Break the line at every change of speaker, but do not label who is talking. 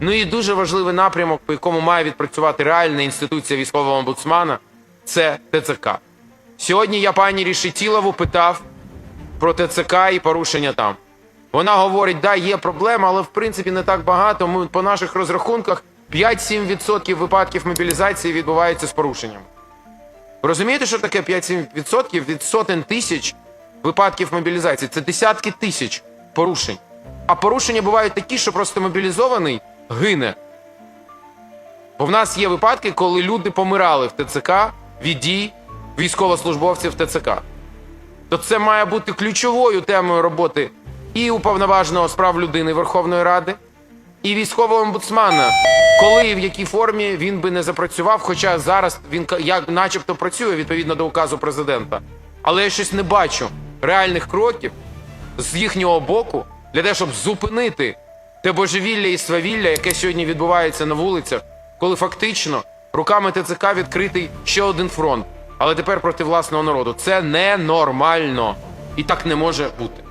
Ну і дуже важливий напрямок, по якому має відпрацювати реальна інституція військового омбудсмана, це ТЦК. Сьогодні я пані Рішетілову питав про ТЦК і порушення там. Вона говорить, да, є проблема, але в принципі не так багато. Ми по наших розрахунках 5-7% випадків мобілізації відбуваються з порушенням. Розумієте, що таке 5-7% від сотень тисяч випадків мобілізації? Це десятки тисяч порушень. А порушення бувають такі, що просто мобілізований гине. Бо в нас є випадки, коли люди помирали в ТЦК від дій військовослужбовців ТЦК. То це має бути ключовою темою роботи і уповноваженого з прав людини Верховної Ради, і військового омбудсмана, коли і в якій формі він би не запрацював, хоча зараз він як начебто працює відповідно до указу президента. Але я щось не бачу реальних кроків з їхнього боку для того, щоб зупинити те божевілля і свавілля, яке сьогодні відбувається на вулицях, коли фактично руками ТЦК відкритий ще один фронт, але тепер проти власного народу. Це ненормально і так не може бути.